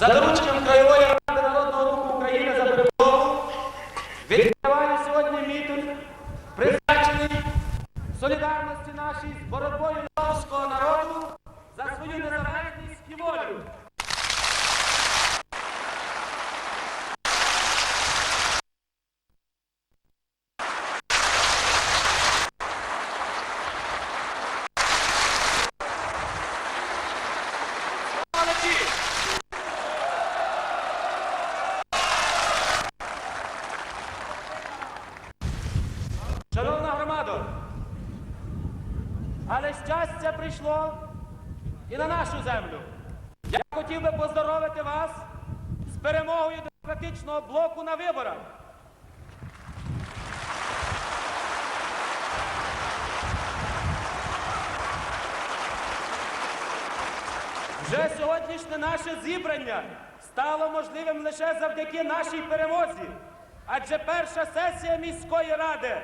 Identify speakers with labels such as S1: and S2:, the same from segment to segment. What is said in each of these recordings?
S1: ザ・ドブ землю. Я хотів би поздоровити вас з перемогою демократичного блоку на виборах. Вже сьогоднішнє наше зібрання стало можливим лише завдяки нашій перемозі. Адже перша сесія міської ради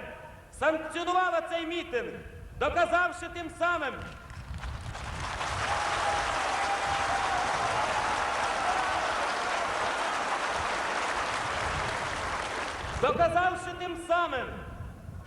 S1: санкціонувала цей мітинг, доказавши тим самим, доказавши тим самим,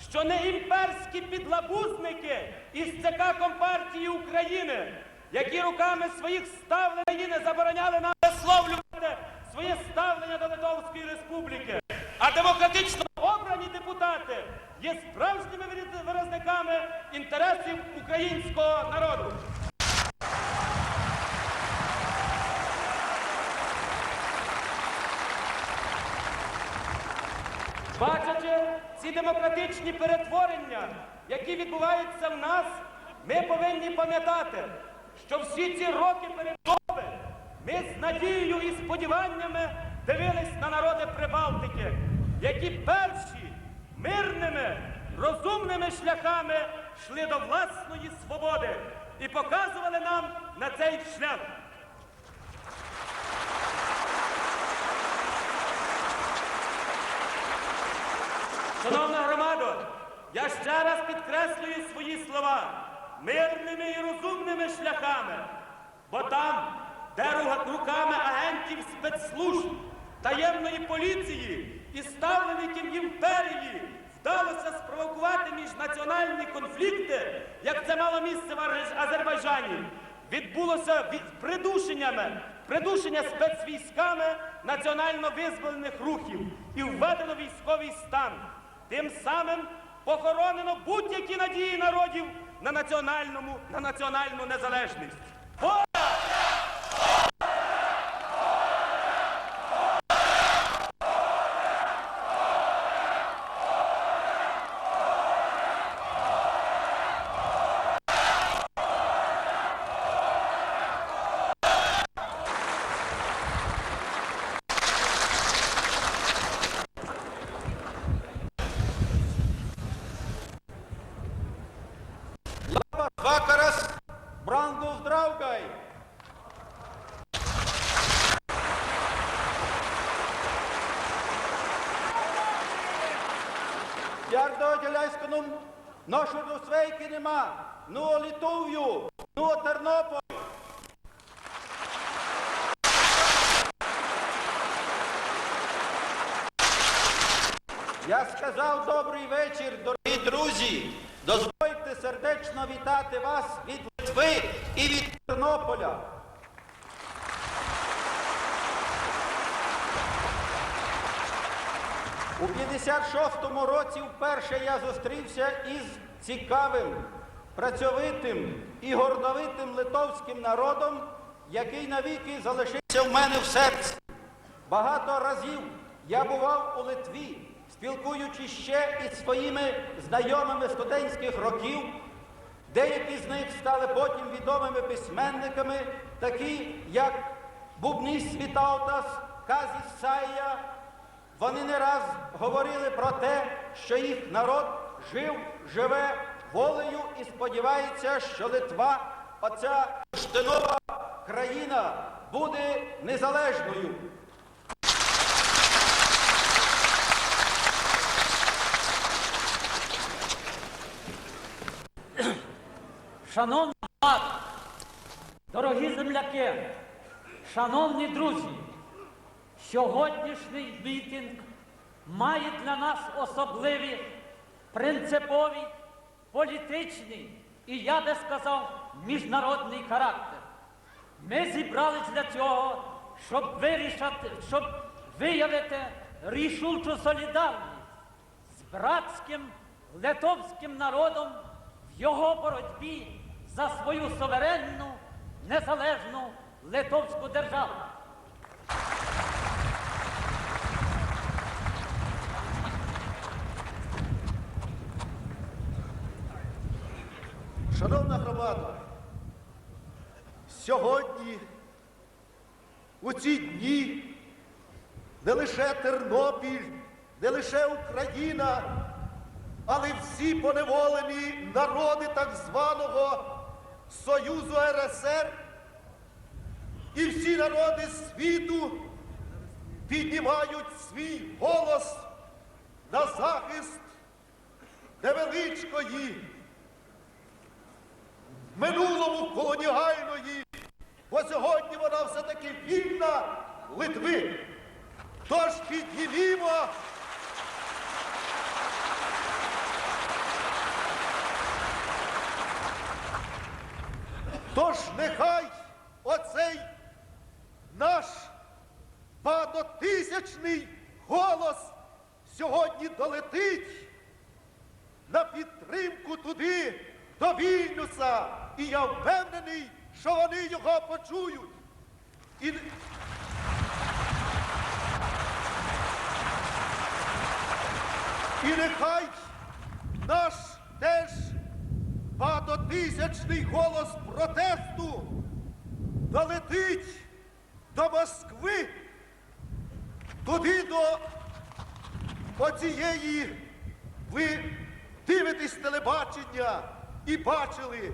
S1: що не імперські підлабузники із ЦК Компартії України, які руками своїх ставлень країни забороняли нам висловлювати своє ставлення до Литовської Республіки, а демократично обрані депутати є справжніми виразниками інтересів українського народу. Ці демократичні перетворення, які відбуваються в нас, ми повинні пам'ятати, що всі ці роки перебудови ми з надією і сподіваннями дивились на народи Прибалтики, які перші мирними, розумними шляхами йшли до власної свободи і показували нам на цей шлях. Шановна громадо, я ще раз підкреслюю свої слова мирними і розумними шляхами, бо там, де руками агентів спецслужб, таємної поліції і ставлеників імперії вдалося спровокувати міжнаціональні конфлікти, як це мало місце в Азербайджані, відбулося від придушеннями, придушення спецвійськами національно визволених рухів і введено військовий стан. Тим самим похоронено будь-які надії народів на національному на національну незалежність.
S2: Нашу до свейки нема, ну Літов'ю, ну Тернополь. Я сказав добрий вечір, дорогі друзі. Дозвольте сердечно вітати вас від Литви і від Тернополя. У 56-му році вперше я зустрівся із цікавим, працьовитим і гордовитим литовським народом, який навіки залишився в мене в серці. Багато разів я бував у Литві, спілкуючись ще із своїми знайомими студентських років. Деякі з них стали потім відомими письменниками, такі як Бубніс Світаутас, Казіс Сая. Вони не раз говорили про те, що їх народ жив, живе волею і сподівається, що Литва, оця штинова країна, буде незалежною.
S3: Шановна дорогі земляки, Шановні друзі, сьогоднішній мітинг має для нас особливі принципові, політичний і, я би сказав, міжнародний характер. Ми зібрались для цього, щоб вирішати, щоб виявити рішучу солідарність з братським литовським народом в його боротьбі за свою суверенну, незалежну литовську державу.
S4: Шановна громада, сьогодні, у ці дні, не лише Тернопіль, не лише Україна, але всі поневолені народи так званого Союзу РСР і всі народи світу піднімають свій голос на захист невеличкої минулому колоніальної, бо сьогодні вона все-таки вільна Литви. Тож піднімімо. Тож нехай оцей наш багатотисячний голос сьогодні долетить на підтримку туди, до Вільнюса. І я впевнений, що вони його почують. І... І нехай наш теж багатотисячний голос протесту долетить до Москви, туди до оцієї ви дивитесь телебачення і бачили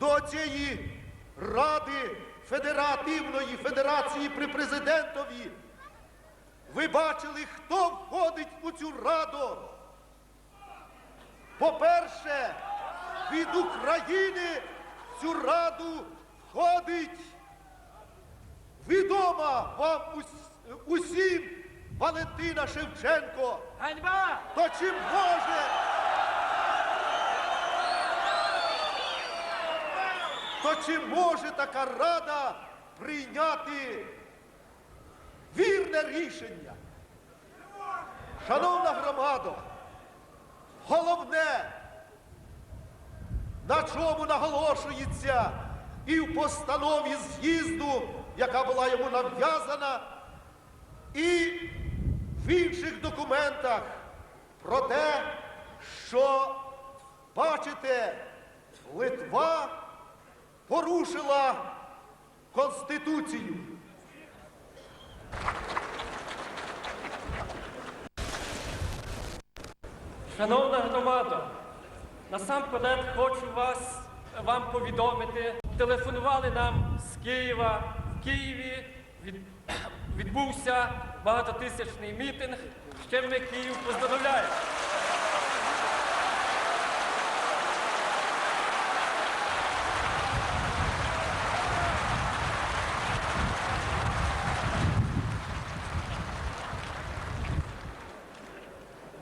S4: до цієї Ради Федеративної Федерації при президентові. Ви бачили, хто входить у цю раду. По-перше, від України в цю раду входить відома вам усім Валентина Шевченко.
S3: Ганьба!
S4: То чи може? То чи може така рада прийняти вірне рішення? Шановна громада, головне, на чому наголошується і в постанові з'їзду, яка була йому нав'язана, і в інших документах про те, що, бачите, Литва порушила Конституцію.
S5: Шановна громада, насамперед хочу вас вам повідомити. Телефонували нам з Києва. В Києві від, відбувся багатотисячний мітинг. Ще ми Київ поздоровляємо.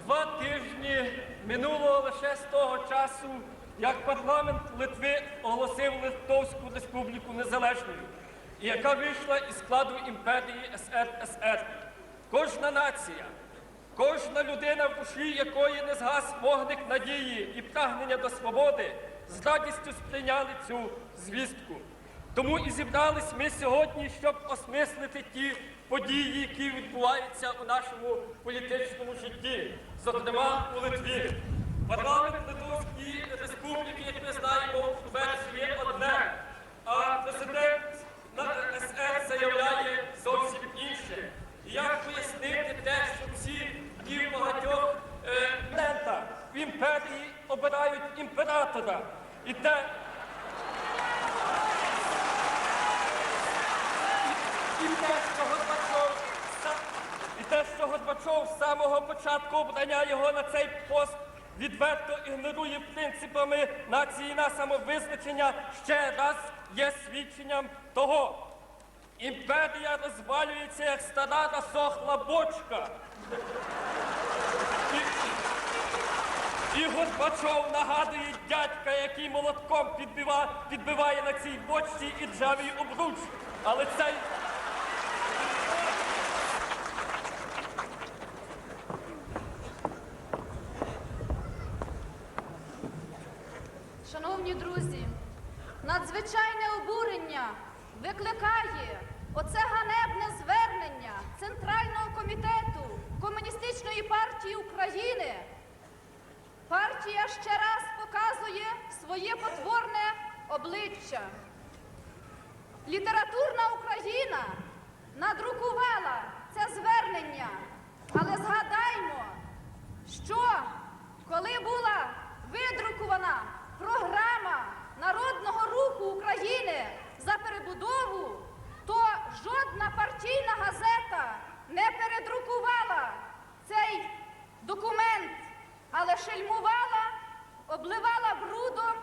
S5: Два тижні минуло лише з того часу, як парламент Литви оголосив Литовську республіку незалежною, і яка вийшла із складу імперії СРСР. Кожна нація, кожна людина, в душі якої не згас вогник надії і прагнення до свободи, з радістю сприйняли цю звістку. Тому і зібрались ми сьогодні, щоб осмислити ті події, які відбуваються у нашому політичному житті, зокрема у Литві. Парламент Литовської республіки, як ми знаємо, версії одне, а президент на СР заявляє зовсім інше. Як пояснити те, що всі дні в багатьох е, лента в імперії обирають імператора. І те, І те, що Горбачов, і те, що Горбачов з самого початку обрання його на цей пост відверто ігнорує принципами нації на самовизначення, ще раз є свідченням того. Імперія розвалюється, як стара насохла бочка. І, і Горбачов нагадує дядька, який молотком підбива, підбиває на цій бочці і джавій обруч. Але цей
S6: Шановні друзі, надзвичайне обурення викликає оце ганебне звернення Центрального комітету Комуністичної партії України. Партія ще раз показує своє потворне обличчя. Літературна Україна надрукувала це звернення, але згадаймо, що коли була видрукувана програма Народного руху України за перебудову, то жодна партійна газета не передрукувала цей документ, але шельмувала, обливала брудом.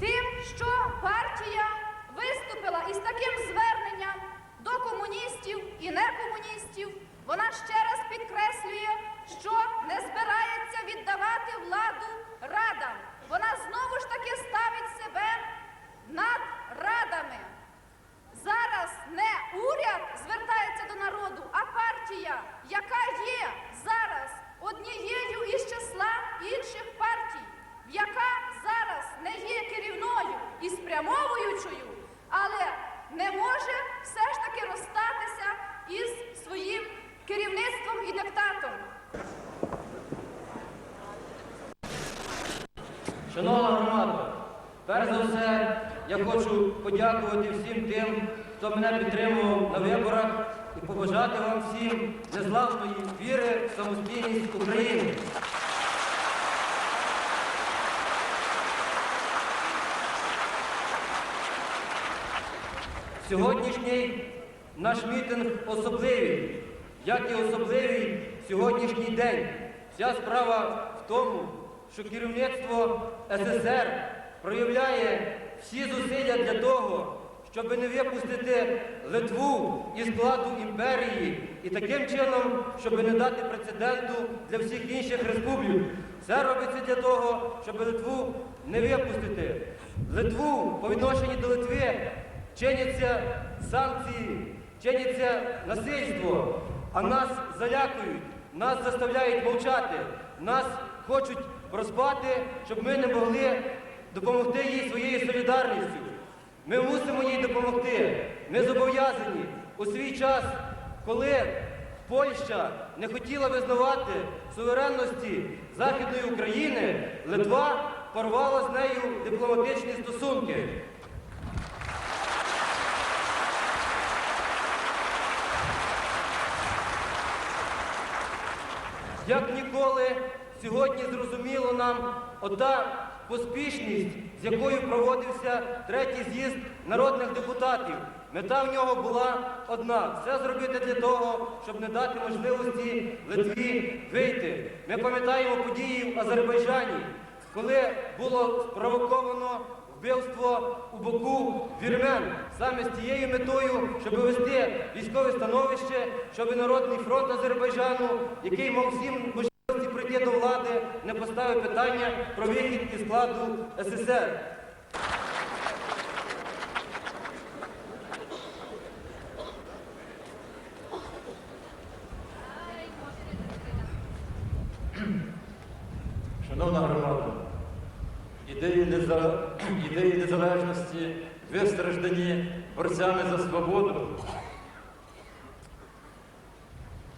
S6: Тим, що партія виступила із таким зверненням до комуністів і некомуністів, вона ще раз підкреслює, що не збирається віддавати владу радам. Вона знову ж таки ставить себе над радами. Зараз не уряд звертається до народу, а партія, яка є зараз однією із числа інших партій, яка зараз не є керівною і спрямовуючою, але не може все ж таки розстатися із своїм керівництвом і диктатом.
S7: Шановна громада, перш за все, я хочу подякувати всім тим, хто мене підтримував на виборах і побажати вам всім незламної віри в самостійність України. Сьогоднішній наш мітинг особливий, як і особливий сьогоднішній день. Вся справа в тому, що керівництво СССР проявляє всі зусилля для того, щоб не випустити Литву із складу імперії і таким чином, щоб не дати прецеденту для всіх інших республік. Це робиться для того, щоб Литву не випустити. Литву по відношенню до Литви чиняться санкції, чиняться насильство, а нас залякують, нас заставляють мовчати, нас хочуть розпати, щоб ми не могли допомогти їй своєю солідарністю. Ми мусимо їй допомогти. Ми зобов'язані у свій час, коли Польща не хотіла визнавати суверенності Західної України, Литва порвала з нею дипломатичні стосунки. Як ніколи сьогодні зрозуміло нам ота поспішність, з якою проводився третій з'їзд народних депутатів. Мета в нього була одна все зробити для того, щоб не дати можливості Литві вийти. Ми пам'ятаємо події в Азербайджані, коли було спровоковано вбивство у боку вірмен саме з тією метою, щоб вести військове становище, щоб Народний фронт Азербайджану, який мав всім прийти до влади, не поставив питання про вихід із складу СССР.
S8: Шановна громада, ідеї, неза- ідеї незалежності, вистраждані борцями за свободу,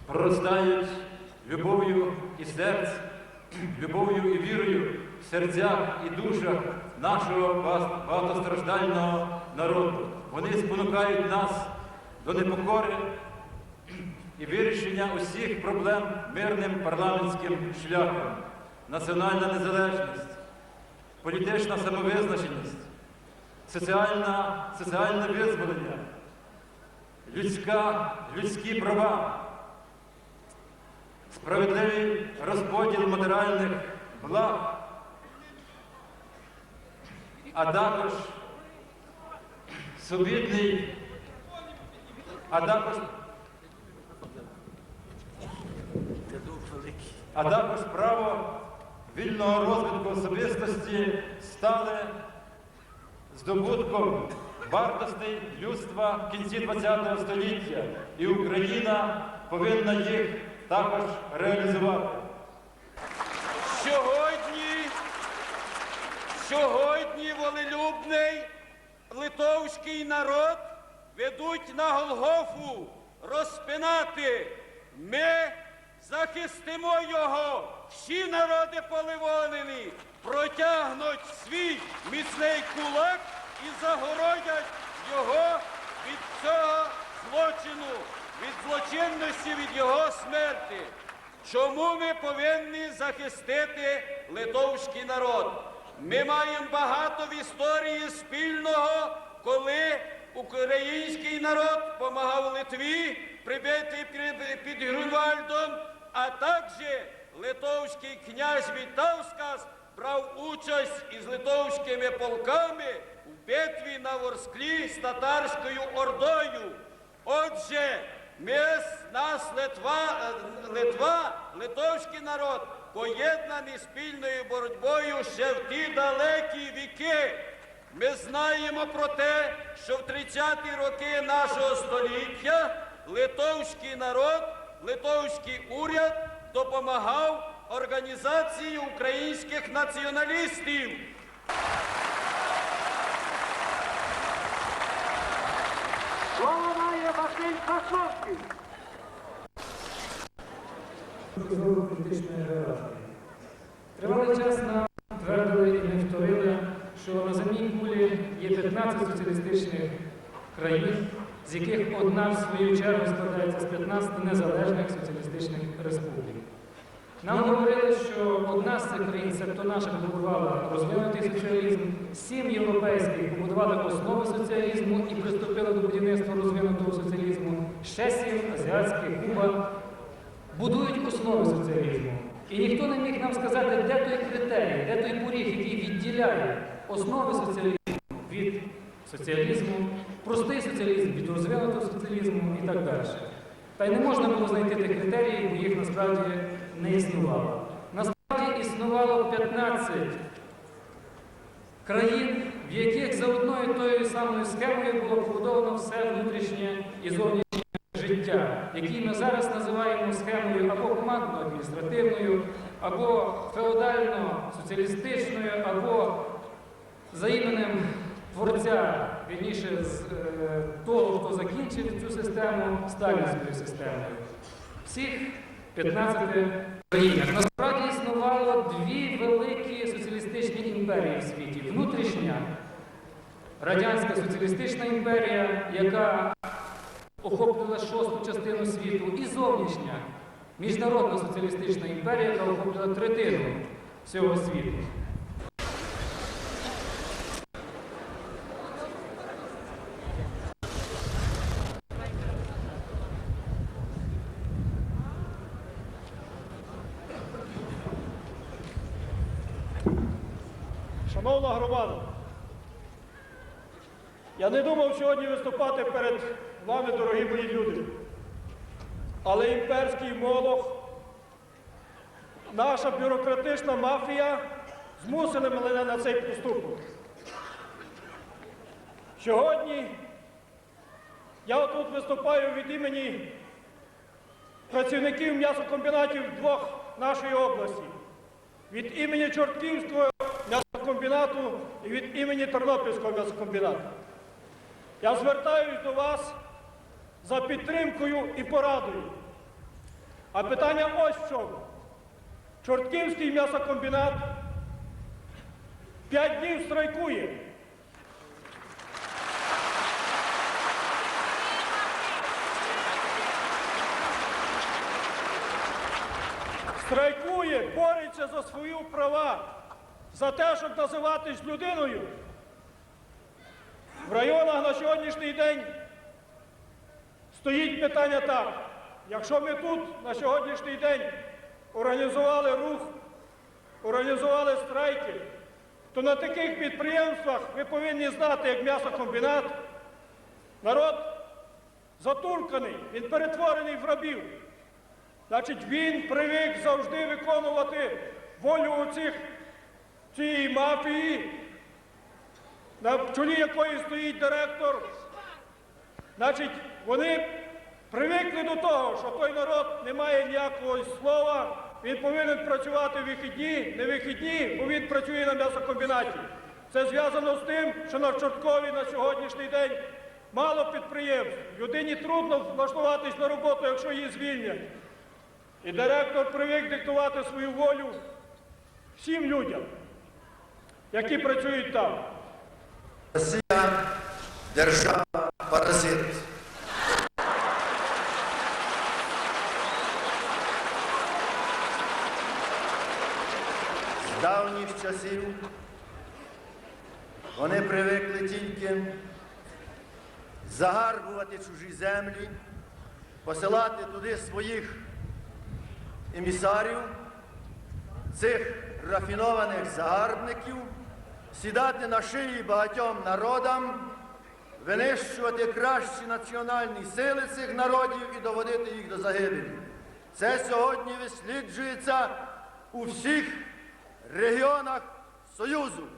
S8: проростають любов'ю і серць, любов'ю і вірою в серцях і душах нашого багатостраждального народу. Вони спонукають нас до непокори і вирішення усіх проблем мирним парламентським шляхом. Національна незалежність, політична самовизначеність, соціальне визволення, людська, людські права, справедливий розподіл матеріальних благ, а також субідний, а також а також право вільного розвитку особистості стали здобутком вартостей людства в кінці ХХ століття, і Україна повинна їх також реалізувати.
S1: Сьогодні, сьогодні волелюбний литовський народ ведуть на Голгофу розпинати. Ми захистимо його. Всі народи поливонені протягнуть свій міцний кулак і загородять його від цього злочину, від злочинності, від його смерті. Чому ми повинні захистити литовський народ? Ми маємо багато в історії спільного, коли український народ допомагав Литві прибити під- Грюнвальдом, а також литовський князь Вітавскас брав участь із литовськими полками в битві на Ворсклі з татарською ордою. Отже, ми нас Литва, е, Литва, литовський народ, поєднані спільною боротьбою ще в ті далекі віки. Ми знаємо про те, що в 30-ті роки нашого століття литовський народ, литовський уряд допомагав організації українських націоналістів.
S9: Знову політичної географії. Тривалий час нам твердили і не вторили, що на земній кулі є 15 соціалістичних країн, з яких одна в свою чергу складається з 15 незалежних соціалістичних республік. Нам говорили, що одна з цих країн, себто наша, побудувала розвинутий соціалізм, сім європейських побудували основи соціалізму і приступили до будівництва розвинутого соціалізму, ще сім азіатських, Куба, будують основи соціалізму. І ніхто не міг нам сказати, де той критерій, де той поріг, який відділяє основи соціалізму від соціалізму, простий соціалізм від розвинутого соціалізму і так далі. Та й не можна було знайти тих критеріїв, бо їх насправді не існувало. Насправді існувало 15 країн, в яких за одною тою самою схемою було побудовано все внутрішнє і зовнішнє життя, які ми зараз називаємо схемою або командно-адміністративною, або феодально-соціалістичною, або за іменем творця, вірніше, з е, того, хто закінчив цю систему, сталінською системою. Всіх 15 країнах. Насправді існувало дві великі соціалістичні імперії в світі. Внутрішня радянська соціалістична імперія, яка охоплювала шосту частину світу, і зовнішня міжнародна соціалістична імперія, яка охоплювала третину всього світу.
S10: Шановна громада, я не думав сьогодні виступати перед вами, дорогі мої люди. Але імперський молох, наша бюрократична мафія змусили мене на цей поступок. Сьогодні я тут виступаю від імені працівників м'ясокомбінатів двох нашої області, від імені Чортківського м'ясокомбінату і від імені Тернопільського м'ясокомбінату. Я звертаюсь до вас за підтримкою і порадою. А питання ось в чому. Чортківський м'ясокомбінат п'ять днів страйкує. Страйкує, бореться за свої права, за те, щоб називатись людиною. В районах на сьогоднішній день стоїть питання так. Якщо ми тут на сьогоднішній день організували рух, організували страйки, то на таких підприємствах ви повинні знати, як м'ясокомбінат, народ затурканий, він перетворений в рабів. Значить, він привик завжди виконувати волю оцих цієї мафії, на чолі якої стоїть директор. Значить, вони привикли до того, що той народ не має ніякого слова, він повинен працювати вихідні, не вихідні, бо він працює на м'ясокомбінаті. Це зв'язано з тим, що на Чорткові на сьогоднішній день мало підприємств. Людині трудно влаштуватись на роботу, якщо її звільнять. І директор привик диктувати свою волю всім людям, які працюють там.
S4: Росія держава часів вони привикли тільки загарбувати чужі землі, посилати туди своїх емісарів, цих рафінованих загарбників, сідати на шиї багатьом народам, винищувати кращі національні сили цих народів і доводити їх до загибелі. Це сьогодні висліджується у всіх регіонах Союзу.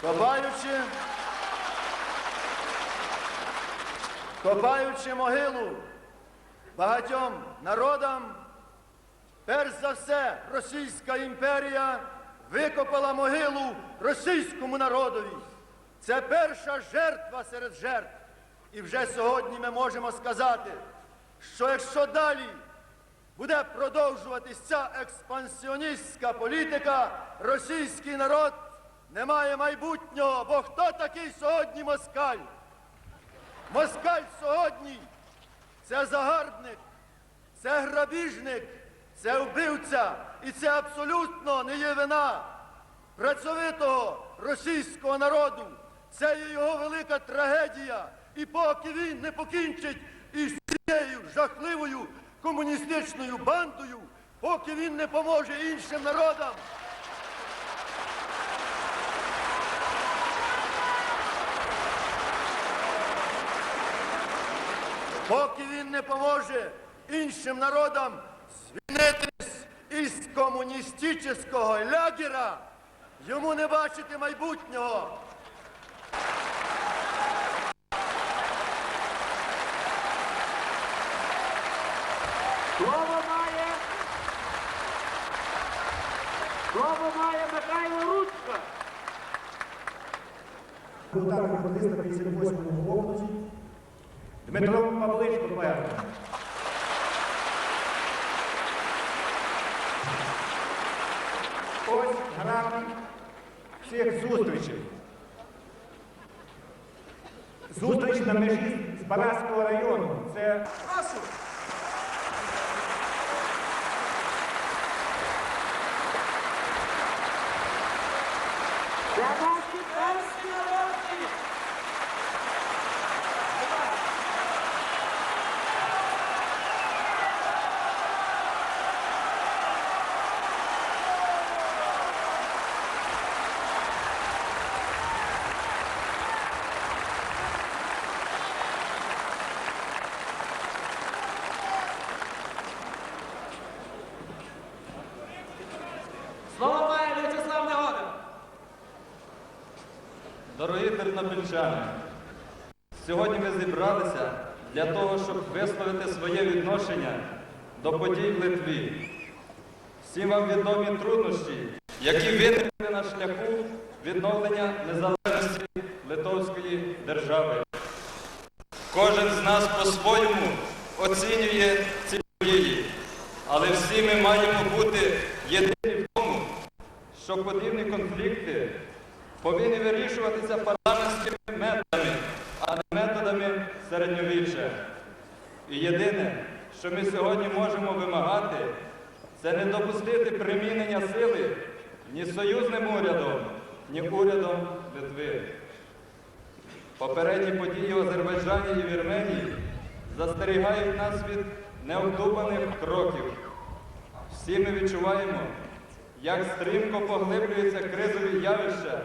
S4: Копаючи, копаючи могилу багатьом народам, Перш за все, Російська імперія викопала могилу російському народові. Це перша жертва серед жертв. І вже сьогодні ми можемо сказати, що якщо далі буде продовжуватись ця експансіоністська політика, російський народ не має майбутнього. Бо хто такий сьогодні москаль? Москаль сьогодні це загарбник, це грабіжник, це вбивця, і це абсолютно не є вина працьовитого російського народу. Це є його велика трагедія. І поки він не покінчить із цією жахливою комуністичною бандою, поки він не поможе іншим народам. Поки він не поможе іншим народам звільнитись із комуністичного лагера, йому не бачити майбутнього.
S3: Слово має, слово має Михайло Ручка.
S11: Депутат Верховниста 58 окрузі Дмитро Павличко поет. Ось графік всіх зустрічей. Зустріч на межі з Бараського району. Це
S3: наші перші роки.
S1: Слово має В'ячеслав Негодин.
S8: Дорогі тернопільчани, сьогодні ми зібралися для того, щоб висловити своє відношення до подій в Литві. Всім вам відомі труднощі, які виникли на шляху відновлення незалежності Литовської держави. Кожен з нас по-своєму оцінює ці події, але всі ми маємо бути єдині в тому, що подібні конфлікти повинні вирішуватися парламентськими методами, а не методами середньовіччя. І єдине, що ми сьогодні можемо вимагати, це не допустити примінення сили ні союзним урядом, ні урядом Литви. Попередні події в Азербайджані і Вірменії застерігають нас від необдуманих кроків. Всі ми відчуваємо, як стрімко поглиблюються кризові явища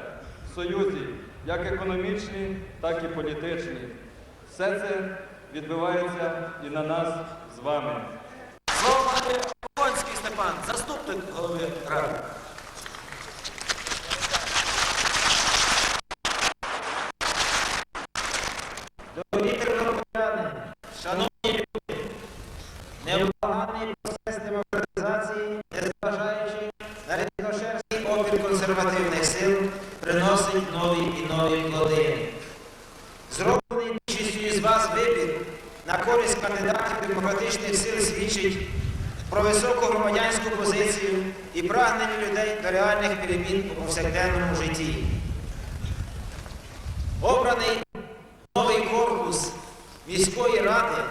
S8: Союзі, як економічні, так і політичні. Все це відбувається і на нас з вами.
S12: Слово має Оконський Степан, заступник голови ради.
S13: Дорогі тернополяни, шановні люди, невблаганний процес демократизації, незважаючи на різношерстний опір консервативних сил, приносить нові і нові плоди. Зроблений більшістю із вас вибір на користь кандидатів демократичних сил свідчить про високу громадянську позицію і прагнення людей до реальних перемін у повсякденному житті. Обраний Новий корпус міської ради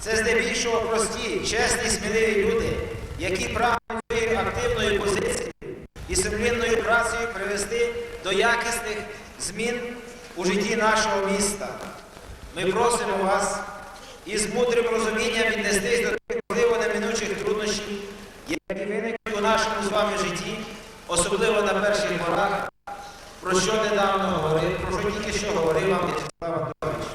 S13: це здебільшого прості, чесні, сміливі люди, які прагнуть своєю активною позицією і сумлінною працею привести до якісних змін у житті нашого міста. Ми просимо вас із мудрим розумінням віднестись до тих можливо неминучих труднощів, які виникнуть у нашому з вами житті, особливо на перших порах, про що недавно говорив, про що тільки що говорив вам В'ячеслав Антонович.